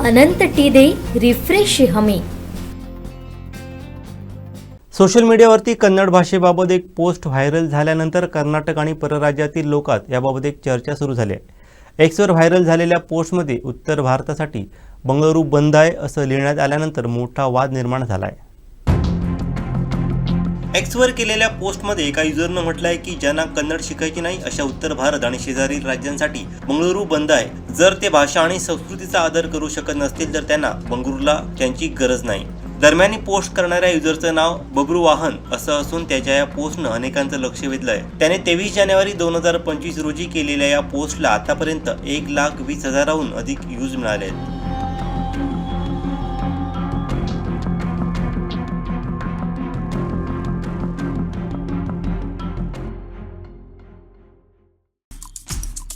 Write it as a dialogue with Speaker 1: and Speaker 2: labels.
Speaker 1: अनंत टी दे रिफ्रेश हमी.
Speaker 2: सोशल मीडियावरती कन्नड भाषेबाबत एक पोस्ट व्हायरल झाल्यानंतर कर्नाटक आणि परराज्यातील लोकात याबाबत एक चर्चा सुरू झाली आहे. एक्सवर व्हायरल झालेल्या पोस्टमध्ये उत्तर भारतासाठी बंगळुरू बंद आहे असं लिहिण्यात आल्यानंतर मोठा वाद निर्माण झाला आहे. एक्सवर केलेल्या पोस्टमध्ये एका युजरनं म्हटलं आहे की ज्यांना कन्नड शिकायची नाही अशा उत्तर भारत आणि शेजारील राज्यांसाठी बंगळुरू बंद आहे. जर ते भाषा आणि संस्कृतीचा आदर करू शकत नसतील तर त्यांना बंगळुरूला त्यांची गरज नाही. दरम्यान पोस्ट करणाऱ्या युजरचं नाव बबरू वाहन असं असून त्याच्या या पोस्टनं अनेकांचं लक्ष वेधलंय. त्याने तेवीस जानेवारी दोन हजार पंचवीस रोजी केलेल्या या पोस्टला आतापर्यंत एक लाख वीस हजाराहून अधिक व्ह्यूज मिळाले आहेत.